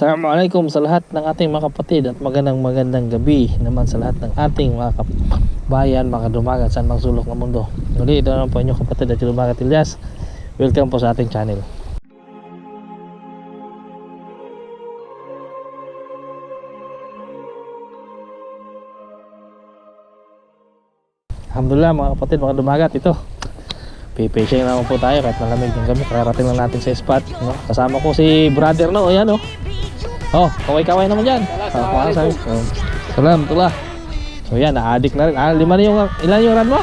Assalamualaikum sa lahat ng ating mga kapatid at magandang magandang gabi naman sa lahat ng ating mga kabayan, mga dumagat saan mang sulok ng mundo. Muli ito naman po inyong kapatid at dumagat Ilyas. Welcome po sa ating channel. Alhamdulillah mga kapatid, mga dumagat ito. Pipishing naman po tayo kahit malamig ng gabi. Kararating lang natin sa spot. No? Kasama ko si brother no, ayan oh. Oh, kaway-kaway naman dyan. Oh, oh, sabi. Oh. Salam, tula. So yan, na-addict na rin. Ah, lima na yung, ilan yung run mo?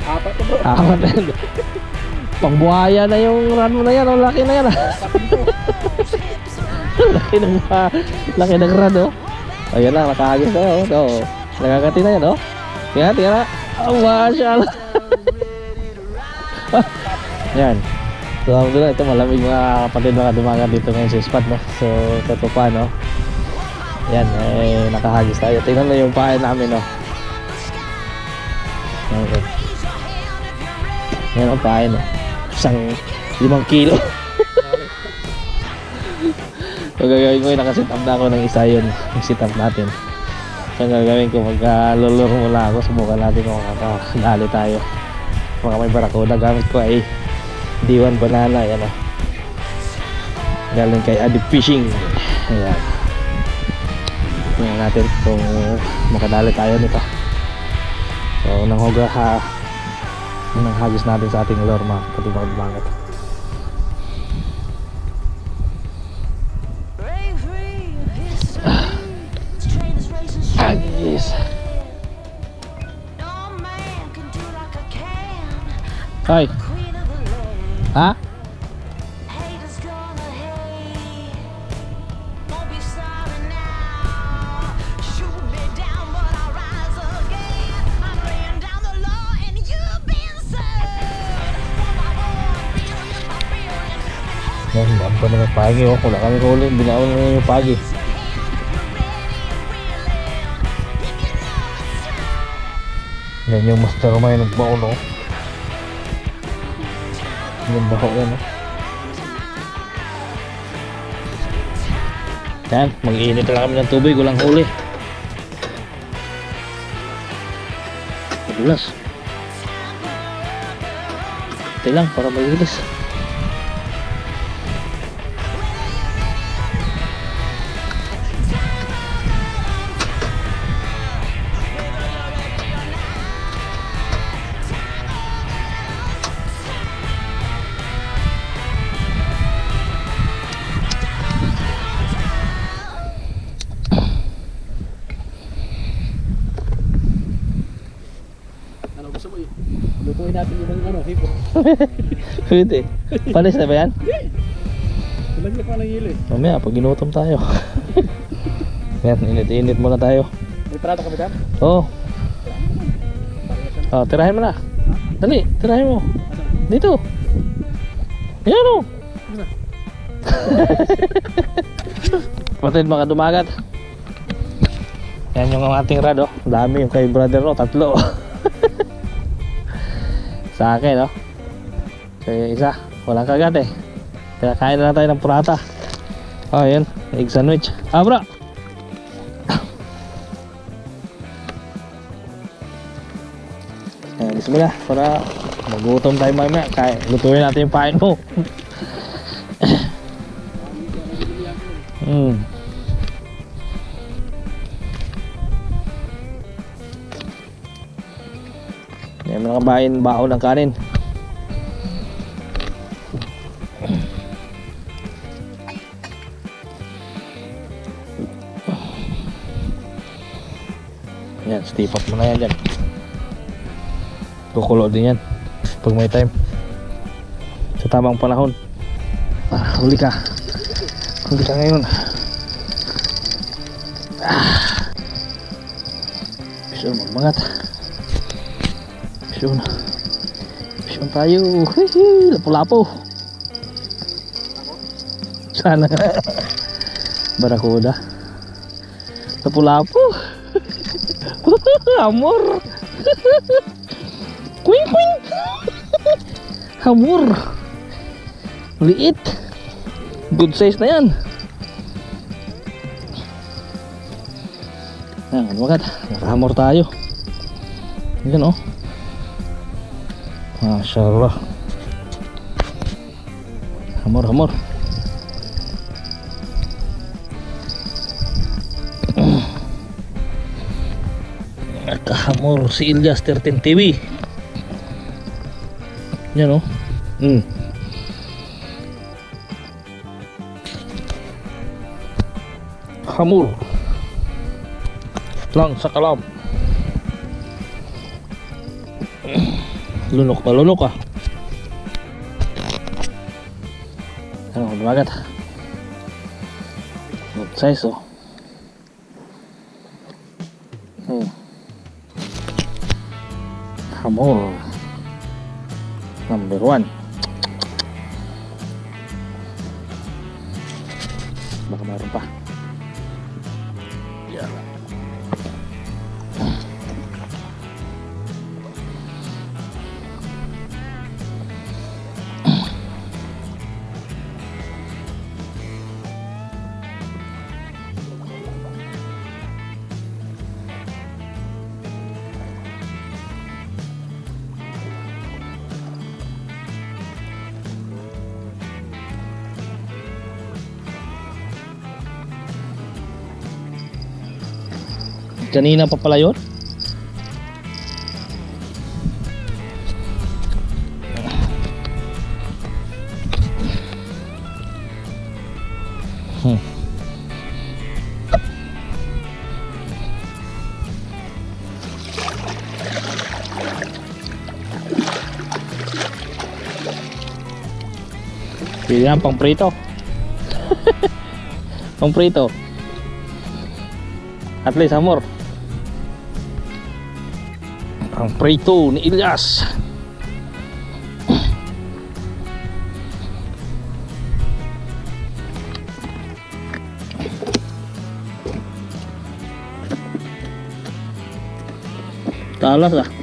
Apat na bro. Apat na yun. Pangbuhaya na yung run mo na yan. Oh, laki na yan laki ng, uh, laki ng run oh. Ayan lang, nakahagis na yun. Oh. Nagagati na yan oh. Tingnan na. Oh, masyaallah. yan. So, alhamdulillah, ito malamig mga kapatid mga dumagat dito ngayon sa spot, no? So, ito pa, no? Yan, eh, nakahagis tayo. Tingnan na yung pahay namin, no? Okay. Yan ang pahay, no? Isang limang kilo. so, gagawin ko yun, nakasit na ako ng isa yun. Yung sit natin. So, gagawin ko, magkaluluro mula ako. Subukan natin kung makakadali tayo. Mga may barakuda. Gamit ko ay D1 banana. Yan o. Galing kay Adip Fishing. Ayan. Tingnan natin kung makadali tayo nito. So, nang huga ha, nang hagis natin sa ating lure mga mga dumangat. Ha? Yan, baan pa naman pagi oh. Wala kami huli. Binaon na yung pagi. Yan yung mastermind ng baon oh. Yung baho yan oh. Yan, mag-iinit na lang kami ng tubig. Walang huli. Madulas. Ito lang para magilis. Ano Lutuin natin yung ano, hipo. Pwede. Palis na ba yan? Ilagyan pa ng hilo eh. Mamaya, pag ginutom tayo. yan, init-init muna tayo. May prata ka ba dyan? Oo. Oh. oh, tirahin mo na. Dali, tirahin mo. Dito. Yan o. Patid mga dumagat. Yan yung ating rad oh. Dami yung kay brother no, tatlo. Sa akin oh. Kaya isa, walang kagat eh. Kaya na lang tayo ng prata. Oh, yan. Egg sandwich. Ah, bro. Ayan, bismillah. Para magutom tayo mamaya. Kaya, lutuin natin yung pain mo. hmm. Kabayan, baho ng kanin. Yan, step up mo na yan dyan. Kukulo din yan. Pag may time. Sa tamang panahon. Ah, huli ka. Huli ka ngayon. Ah. Pisyon magmangat. Fish on. Fish on. Lapo-lapo. Sana nga. Barakuda. Lapo-lapo. Amor. Kuing kuing. Hamur. Liit. Good size na yan. Ayan, wagat. Hamur tayo. Ayan o. Oh. Mashallah. Hamor, hamor. Nakahamor si Ilyas 13 TV. Yan oh. Mm. Hamur. Lang sa kalam. Lunok pa lunok ah. Ano, lumagat. Good size oh. Hmm. Hamur. Number one. Baka meron pa. Yan. Kanina pa pala yun? Hmm. Pili yan pang prito. pang prito. At least amor. Ang prito ni Ilyas. Talas ah.